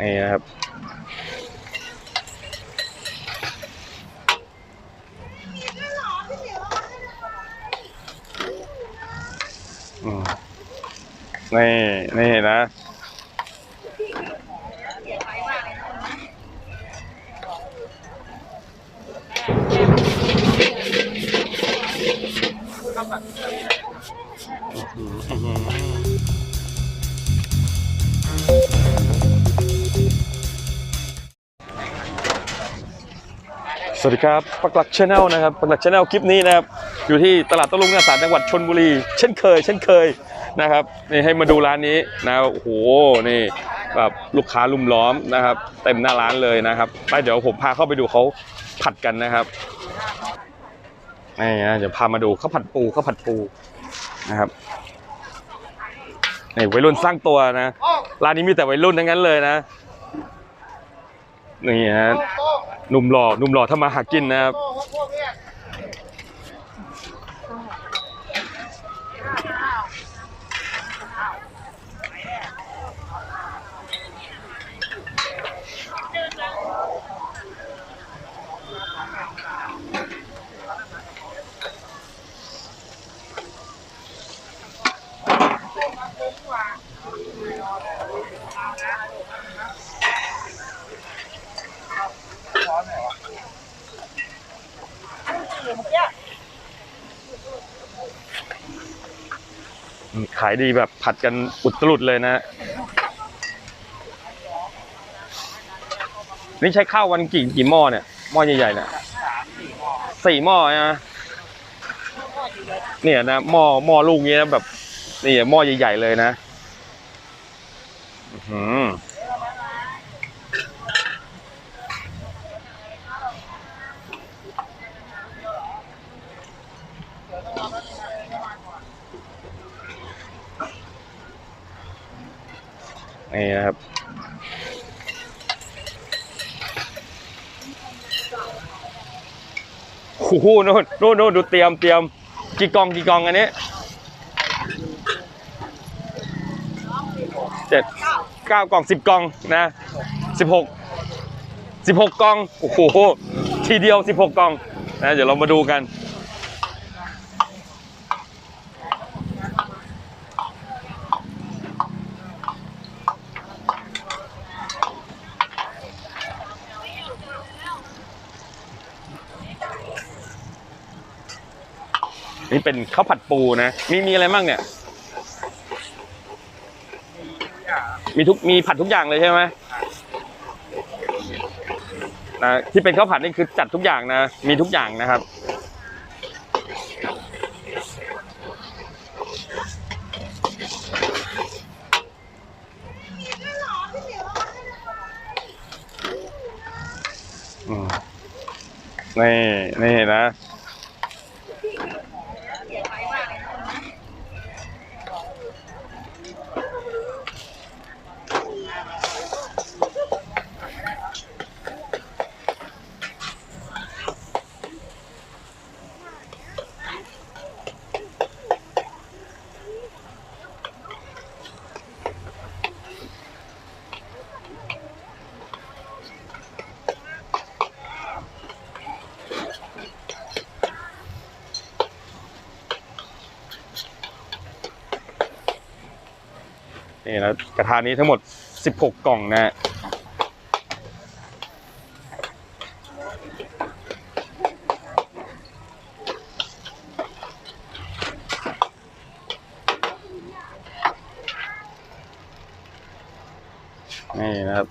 นี่นะครับ นี่ นี่นะ สวัสดีครับปักหลักชาแนลนะครับปักหลักชาแนลคลิปนี้นะครับอยู่ที่ตลาดตะลุงนาสารจังหวัดชนบุรี เช่นเคย เช่นเคยนะครับนี่ให้มาดูร้านนี้นะโอ้โหนี่แบบลูกค้าลุมล้อมนะครับเต็มหน้าร้านเลยนะครับไปเดี๋ยวผมพาเข้าไปดูเขาผัดกันนะครับนี่นะเดี๋ยวพามาดูข้าวผัดปูข้าวผัดปูนะครับนี่วัยรุ่นสร้างตัวนะร้านนี้มีแต่วัยรุ่นทั้งนั้นเลยนะ นี่ฮะหนุ่มหล่อหนุ่มหล่อถ้ามาหากินนะครับ ขายดีแบบผัดกันอุตรุดเลยนะ นี่ใช้ข้าววันกี่กี่หม้อเนี่ย หม้อใหญ่ๆเนี่ยสี่หม้อนะเนี่ยนะหม้อหม้อลูกนี้นะแบบนี่หม้อใหญ่ๆเลยนะ อือหือ นี่นะครับ โอ้โหโน่นโน่นโน่นดูเตรียมเตรียมกี่กล่องกี่กล่องอันนี้เจ็ดเก้ากล่องสิบกล่องนะสิบหกสิบหกกล่อง โอ้โห ทีเดียวสิบหกกล่องนะ เดี๋ยวเรามาดูกัน นี่เป็นข้าวผัดปูนะ มีมีอะไรบ้างเนี่ย มีทุกมีผัดทุกอย่างเลยใช่ไหมนะที่เป็นข้าวผัดนี่คือจัดทุกอย่างนะ มีทุกอย่างนะครับ นี่ นี่นะ นี่นะกระทะนี้ทั้งหมด 16 กล่องนะฮะนี่นะครับ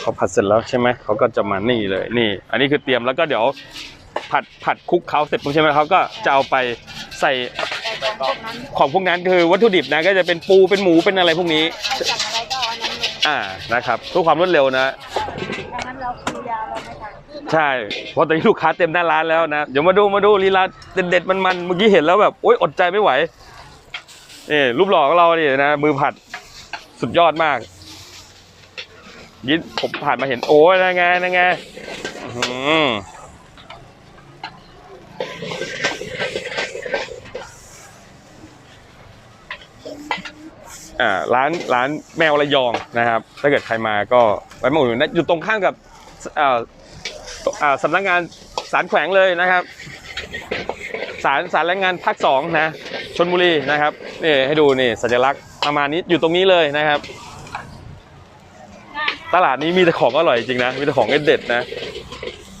เขาผัดเสร็จแล้วใช่ไหมเขาก็จะมานี่เลยนี่ อันนี้คือเตรียมแล้วก็เดี๋ยวผัดผัดคลุกเขาเสร็จปุ๊บใช่ไหมเขาก็จะเอาไปใส่ ของพวกนั้นคือวัตถุดิบนะก็จะเป็นปูเป็นหมูเป็นอะไรพวกนี้ สั่งอะไรก็เอาอันนั้นเลยอ่านะครับเพื่อความรวดเร็วนะ ดังนั้นเราคิวยาวเราไม่ทันใช่เพราะตอนนี้ลูกค้าเต็มหน้าร้านแล้วนะเดี๋ยวมาดูมาดูลีลาเด็ดๆมันๆเมื่อกี้เห็นแล้วแบบโอ๊ยอดใจไม่ไหวนี่รูปหล่อของเราเนี่ยนะมือผัดสุดยอดมากยินผมผ่านมาเห็นโอ้ยนะไงนะไงอื้อหือ อ่าร้านร้านแมวระยองนะครับ ถ้าเกิดใครมาก็ไปมาอุดหนุนอยู่ตรงข้ามกับอ่าอ่าสำนักงานศาลแขวงเลยนะครับศาลศาลแรงงานภาคสองนะชนบุรีนะครับนี่ให้ดูนี่สัญลักษณ์ประมาณนี้อยู่ตรงนี้เลยนะครับ ตลาดนี้มีแต่ของอร่อยจริงนะ มีแต่ของเด็ดนะ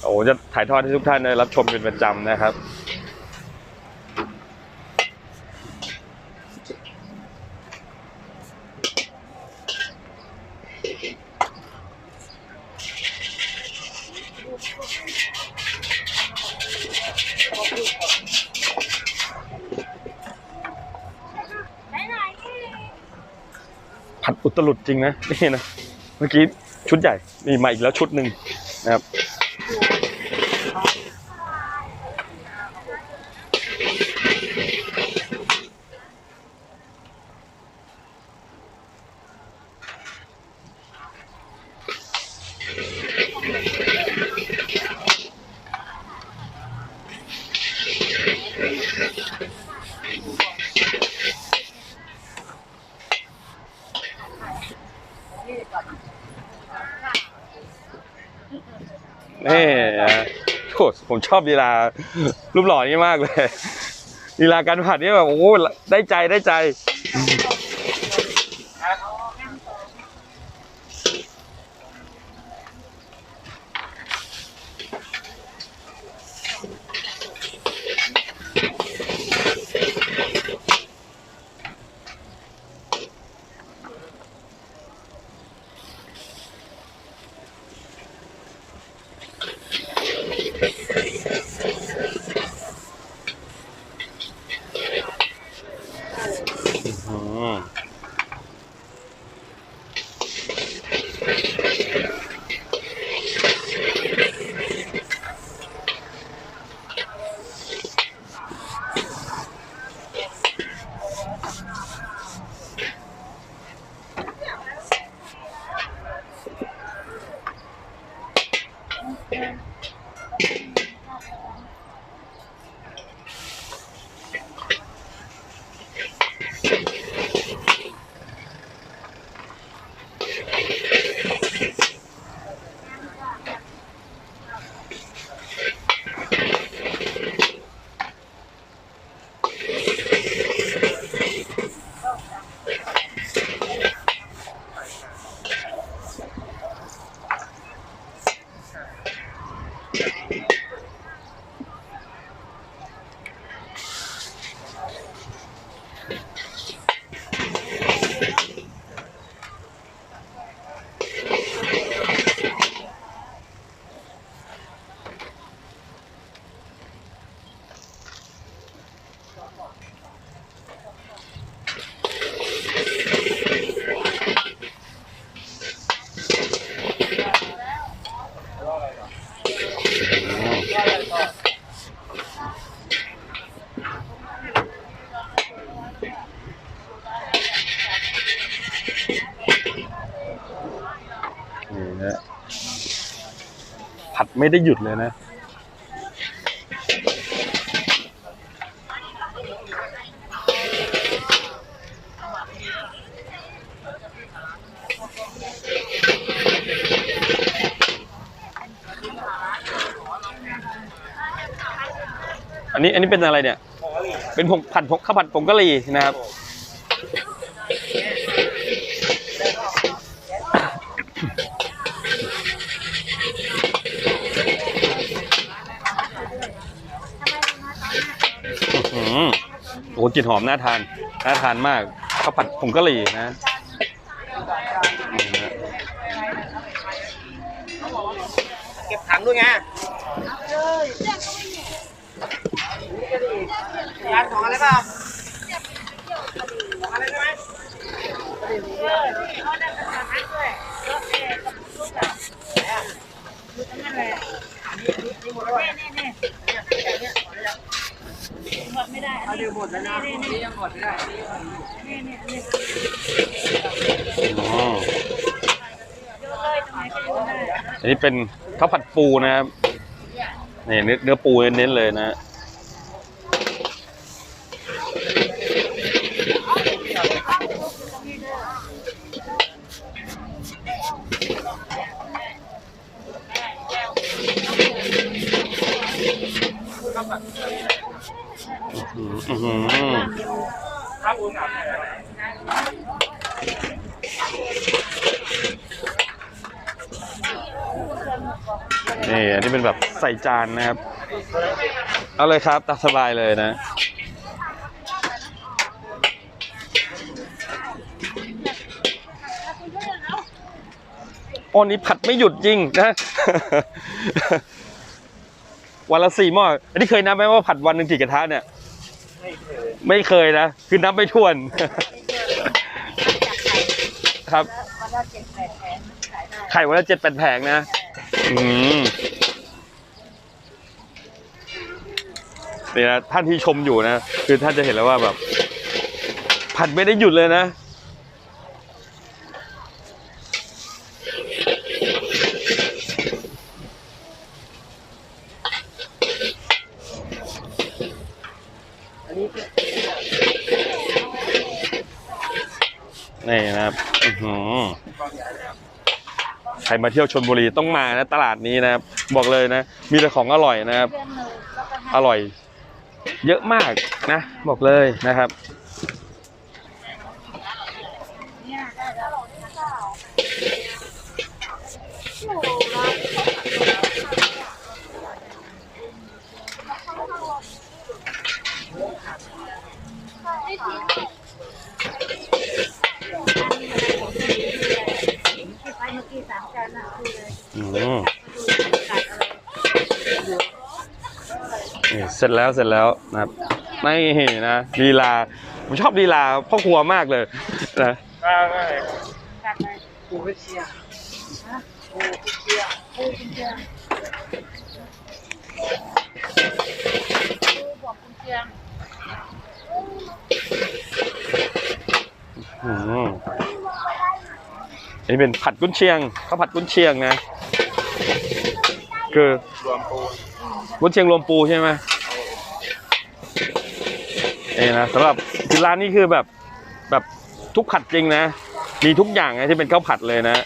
โอ้จะถ่ายทอดให้ทุกท่านได้รับชมเป็นประจำนะครับ จริงนะนี่นะเมื่อกี้ชุดใหญ่นี่มาอีกแล้วชุดหนึ่งนะครับ ผมชอบลีลารูปหล่อนี่มากเลยลีลาการผัดนี่แบบโอ้โหได้ใจได้ใจ ไม่ได้หยุดเลยนะ อันนี้อันนี้เป็นอะไรเนี่ย เป็นผงผัดผงข้าวผัดผงกะหรี่นะครับ กลิ่นหอมน่าทาน น่าทานมากข้าวผัดผงกะหรี่นะนี่นะเก็บถังด้วยไงร้านของอะไรเปล่าของอะไรใช่ไหมหมด ไม่ได้เอาเดี๋ยวหมดแล้วนะนี่ยังหมดไม่ได้นี่นี่นี่อ๋อโยนเลยตรงไหนก็โยนได้อันนี้เป็นข้าวผัดปูนะครับนี่เนื้อเนื้อปูเน้นๆเลยนะตรงนี้เด้ ออื้อหือนี่อันนี้เป็นแบบใส่จานนะครับ เอาเลยครับตามสบายเลยนะ โอ้นี่ผัดไม่หยุดจริงนะ วันละสี่หม้ออันนี้เคยนับไหมว่าผัดวันหนึ่งกี่กระทะเนี่ยไม่เคยนะคือนับไม่ถ้วน ครับวันละเจ็ดแปดแผงขายได้ไข่วันละเจ็ดแปดแผงนะ อืมนี่นะท่านที่ชมอยู่นะ คือท่านจะเห็นแล้วว่าแบบ ผัดไม่ได้หยุดเลยนะ นี่นะครับอืใครมาเที่ยวชนบุรีต้องมานะตลาดนี้นะครับ บอกเลยนะ มีแต่ของอร่อยนะครับ อร่อย เยอะมากนะ บอกเลยนะครับ นี่เสร็จแล้วเสร็จแล้วนะครับนี่นะลีลา ผมชอบลีลาพ่อครัวมากเลยนะขากเลยอันนี้เป็นผัดกุนเชียงข้าวผัดกุนเชียงนะ คือรวมปูกุนเชียงรวมปูใช่ไหมนี่นะสำหรับที่ร้านนี้คือแบบแบบทุกผัดจริงนะ มีทุกอย่างนะที่เป็นข้าวผัดเลยนะ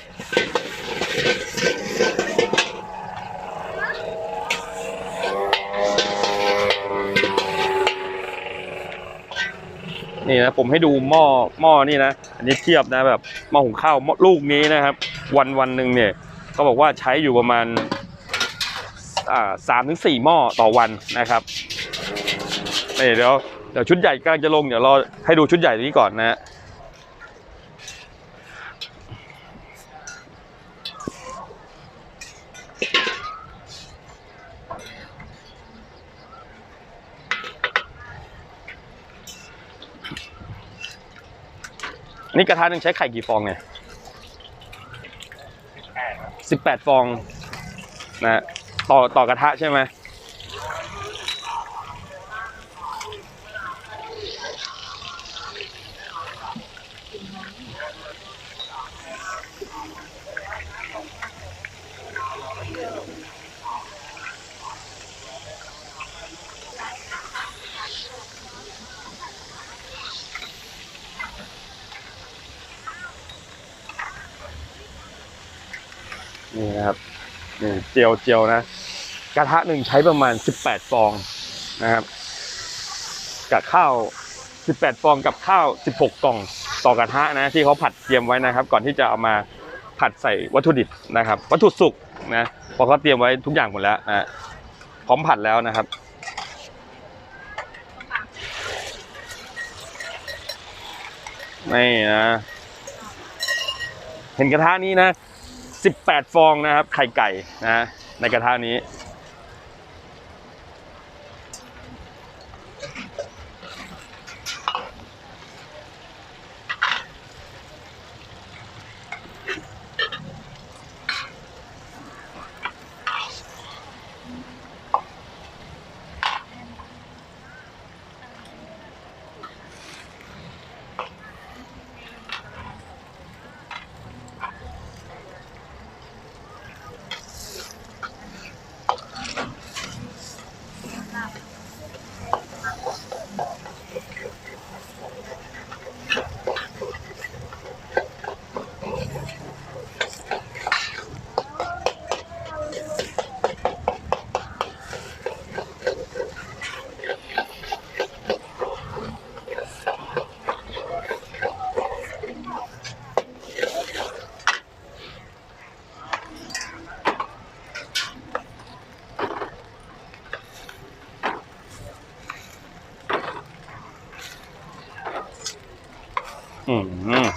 นี่นะผมให้ดูหม้อหม้อนี่นะ อันนี้เทียบนะแบบหม้อหุงข้าวหม้อลูกนี้นะครับ วันวันหนึ่งเนี่ย เขาบอกว่าใช้อยู่ประมาณสามถึงสี่หม้อต่อวันนะครับนี่เดี๋ยวเดี๋ยวชุดใหญ่กำลังจะลงเดี๋ยวรอให้ดูชุดใหญ่นี้ก่อนนะฮะนี่กระทะหนึ่งใช้ไข่กี่ฟองเนี่ย สิบแปดฟองนะฮะต่อต่อกระทะใช่ไหม นี่นะครับนี่เจียวเจียวนะ กระทะหนึ่งใช้ประมาณ 18 ฟองนะครับ กับข้าว 18 ฟองกับข้าว 16 กล่องต่อกระทะนะที่เขาผัดเตรียมไว้นะครับ ก่อนที่จะเอามาผัดใส่วัตถุดิบนะครับ วัตถุสุกนะพอเขาเตรียมไว้ทุกอย่างหมดแล้วนะพร้อมผัดแล้วนะครับนี่นะ เห็นกระทะนี้นะ 18 ฟองนะครับไข่ไก่นะในกระทะนี้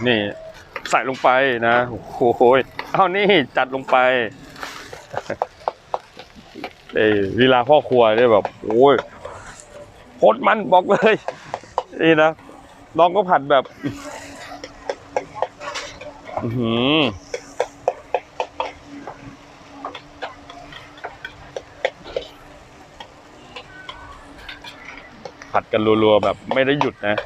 นี่ใส่ลงไปนะโอ้โหเอานี่จัดลงไปเอ้ยลีลาพ่อครัวเนี่ยแบบโอ้ยโคตรมันบอกเลยนี่นะน้องก็ผัดแบบอื้อหือผัดกันรัวๆแบบไม่ได้หยุดนะ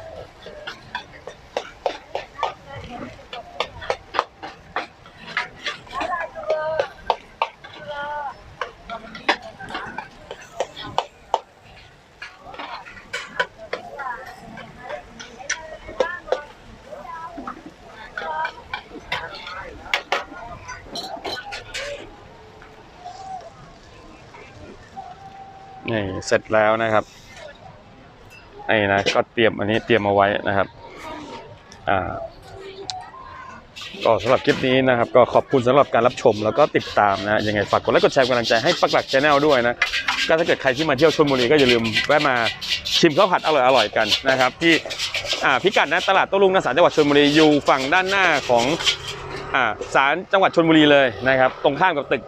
นี่ เสร็จแล้วนะครับไอ้นะก็เตรียมอันนี้เตรียมเอาไว้นะครับอ่าก็สำหรับคลิปนี้นะครับ ก็ขอบคุณสำหรับการรับชมแล้วก็ติดตามนะยังไงฝากกดไลค์กดแชร์กำลังใจให้ปักหลักชาแนลด้วยนะก็ถ้าเกิดใครที่มาเที่ยวชลบุรีก็อย่าลืมแวะมาชิมข้าวผัดอร่อยๆกันนะครับ ที่อ่าพิกัดนะตลาดโต้ลุงนาสารจังหวัดชลบุรีอยู่ฝั่งด้านหน้าของอ่าศาลจังหวัดชลบุรีเลยนะครับ ตรงข้ามกับตึก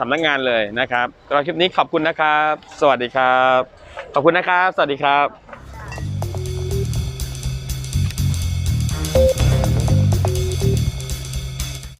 สำนักงานเลยนะครับสำหรับคลิปนี้ขอบคุณนะครับ สวัสดีครับ ขอบคุณนะครับ สวัสดีครับ